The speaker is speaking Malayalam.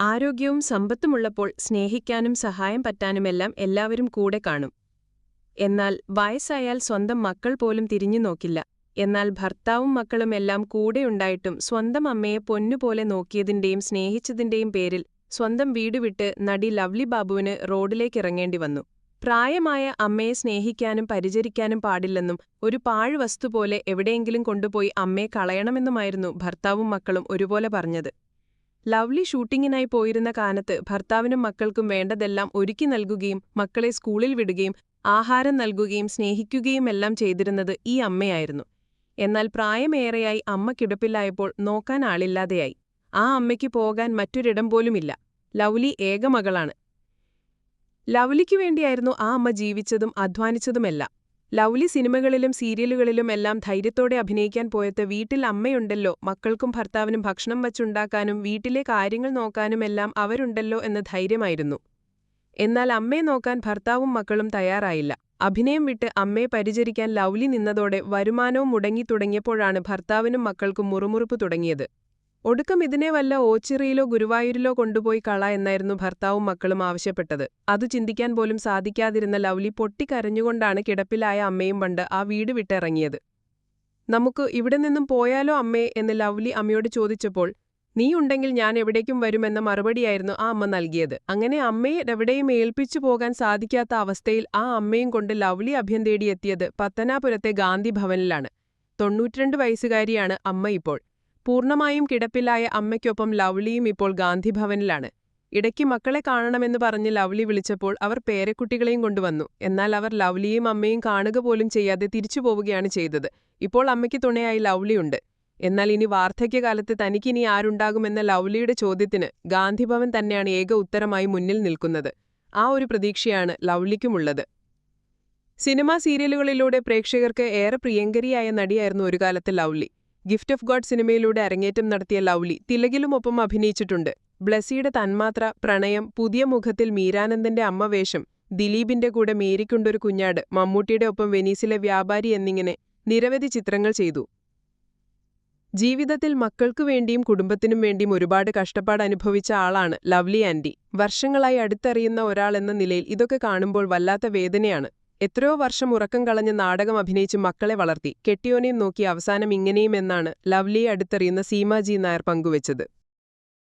ആരോഗ്യവും സമ്പത്തുമുള്ളപ്പോൾ സ്നേഹിക്കാനും സഹായം പറ്റാനുമെല്ലാം എല്ലാവരും കൂടെ കാണും. എന്നാൽ വയസ്സായാൽ സ്വന്തം മക്കൾ പോലും തിരിഞ്ഞു നോക്കില്ല. എന്നാൽ ഭർത്താവും മക്കളും എല്ലാം കൂടെയുണ്ടായിട്ടും സ്വന്തം അമ്മയെ പൊന്നുപോലെ നോക്കിയതിന്റെയും സ്നേഹിച്ചതിന്റെയും പേരിൽ സ്വന്തം വീട് വിട്ട് നടി ലവ്ലി ബാബുവിന് റോഡിലേക്കിറങ്ങേണ്ടി വന്നു. പ്രായമായ അമ്മയെ സ്നേഹിക്കാനും പരിചരിക്കാനും പാടില്ലെന്നും ഒരു പാഴ്വസ്തു പോലെ എവിടെയെങ്കിലും കൊണ്ടുപോയി അമ്മയെ കളയണമെന്നുമായിരുന്നു ഭർത്താവും മക്കളും ഒരുപോലെ പറഞ്ഞത്. ലവ്ലി ഷൂട്ടിങ്ങിനായി പോയിരുന്ന കാലത്ത് ഭർത്താവിനും മക്കൾക്കും വേണ്ടതെല്ലാം ഒരുക്കി നൽകുകയും മക്കളെ സ്കൂളിൽ വിടുകയും ആഹാരം നൽകുകയും സ്നേഹിക്കുകയുമെല്ലാം ചെയ്തിരുന്നത് ഈ അമ്മയായിരുന്നു. എന്നാൽ പ്രായമേറെയായി അമ്മ കിടപ്പിലായപ്പോൾ നോക്കാൻ ആളില്ലാതെയായി. ആ അമ്മയ്ക്ക് പോകാൻ മറ്റൊരിടം പോലുമില്ല. ലൗലി ഏകമകളാണ് ലൗലിക്കു വേണ്ടിയായിരുന്നു ആ അമ്മ ജീവിച്ചതും അധ്വാനിച്ചതുമെല്ലാം. ലൗലി സിനിമകളിലും സീരിയലുകളിലും എല്ലാം ധൈര്യത്തോടെ അഭിനയിക്കാൻ പോയത് വീട്ടിൽ അമ്മയുണ്ടല്ലോ. മക്കൾക്കും ഭർത്താവിനും ഭക്ഷണം വച്ചുണ്ടാക്കാനും വീട്ടിലെ കാര്യങ്ങൾ നോക്കാനും എല്ലാം അവരുണ്ടല്ലോ എന്ന ധൈര്യമായിരുന്നു. എന്നാൽ അമ്മയെ നോക്കാൻ ഭർത്താവും മക്കളും തയ്യാറായില്ല. അഭിനയം വിട്ട് അമ്മയെ പരിചരിക്കാൻ ലൗലി നിന്നതോടെ വരുമാനവും മുടങ്ങി തുടങ്ങിയപ്പോഴാണ് ഭർത്താവിനും മക്കൾക്കും മുറുമുറുപ്പ് തുടങ്ങിയത്. ഒടുക്കം ഇതിനെ വല്ല ഓച്ചിറയിലോ ഗുരുവായൂരിലോ കൊണ്ടുപോയി കള എന്നായിരുന്നു ഭർത്താവും മക്കളും ആവശ്യപ്പെട്ടത്. അത് ചിന്തിക്കാൻ പോലും സാധിക്കാതിരുന്ന ലൗലി പൊട്ടിക്കരഞ്ഞുകൊണ്ടാണ് കിടപ്പിലായ അമ്മയും പണ്ട് ആ വീട് വിട്ടിറങ്ങിയത്. നമുക്ക് ഇവിടെ നിന്നും പോയാലോ അമ്മേ? എന്ന് ലൗലി അമ്മയോട് ചോദിച്ചപ്പോൾ നീ ഉണ്ടെങ്കിൽ ഞാൻ എവിടേക്കും വരുമെന്ന മറുപടിയായിരുന്നു ആ അമ്മ നൽകിയത്. അങ്ങനെ അമ്മയെ എവിടെയും ഏൽപ്പിച്ചു പോകാൻ സാധിക്കാത്ത അവസ്ഥയിൽ ആ അമ്മയും കൊണ്ട് ലൗലി അഭ്യം തേടിയെത്തിയത് പത്തനാപുരത്തെ ഗാന്ധി ഭവനിലാണ്. തൊണ്ണൂറ്റിരണ്ട് വയസ്സുകാരിയാണ് അമ്മ ഇപ്പോൾ. പൂർണമായും കിടപ്പിലായ അമ്മയ്ക്കൊപ്പം ലവ്ലിയും ഇപ്പോൾ ഗാന്ധിഭവനിലാണ്. ഇടയ്ക്ക് മക്കളെ കാണണമെന്ന് പറഞ്ഞ് ലവ്ലി വിളിച്ചപ്പോൾ അവർ പേരക്കുട്ടികളെയും കൊണ്ടുവന്നു. എന്നാൽ അവർ ലൗലിയും അമ്മയും കാണുക പോലും ചെയ്യാതെ തിരിച്ചു പോവുകയാണ് ചെയ്തത്. ഇപ്പോൾ അമ്മയ്ക്ക് തുണയായി ലവ്ലിയുണ്ട് എന്നാൽ ഇനി വാർദ്ധക്യകാലത്ത് തനിക്കിനി ആരുണ്ടാകുമെന്ന ലൗലിയുടെ ചോദ്യത്തിന് ഗാന്ധിഭവൻ തന്നെയാണ് ഏക ഉത്തരമായി മുന്നിൽ നിൽക്കുന്നത്. ആ ഒരു പ്രതീക്ഷയാണ് ലവ്ലിക്കുമുള്ളത് സിനിമാ സീരിയലുകളിലൂടെ പ്രേക്ഷകർക്ക് ഏറെ പ്രിയങ്കരിയായ നടിയായിരുന്നു ഒരു കാലത്ത് ലൗലി ഗിഫ്റ്റ് ഓഫ് ഗോഡ് സിനിമയിലൂടെ അരങ്ങേറ്റം നടത്തിയ ലൗലി തിലകിലുമൊപ്പം അഭിനയിച്ചിട്ടുണ്ട്. ബ്ലസ്സിയുടെ തന്മാത്ര പ്രണയം പുതിയ മുഖത്തിൽ മീരാനന്ദന്റെ അമ്മവേഷം ദിലീപിന്റെ കൂടെ മേരിക്കൊണ്ടൊരു കുഞ്ഞാട് മമ്മൂട്ടിയുടെ ഒപ്പം വെനീസിലെ വ്യാപാരി എന്നിങ്ങനെ നിരവധി ചിത്രങ്ങൾ ചെയ്തു. ജീവിതത്തിൽ മക്കൾക്കു വേണ്ടിയും കുടുംബത്തിനും വേണ്ടിയും ഒരുപാട് കഷ്ടപ്പാട് അനുഭവിച്ച ആളാണ് ലവ്ലി ആൻഡി. വർഷങ്ങളായി അടുത്തറിയുന്ന ഒരാളെന്ന നിലയിൽ ഇതൊക്കെ കാണുമ്പോൾ വല്ലാത്ത വേദനയാണ്. എത്രയോ വർഷം ഉറക്കം കളഞ്ഞ് നാടകം അഭിനയിച്ച് മക്കളെ വളർത്തി. കെട്ടിയോനെയും നോക്കി അവസാനം ഇങ്ങനെയും എന്നാണ് ലവ്ലിയെ അടുത്തെറിയുന്ന സീമാജി നായർ പങ്കുവച്ചത്.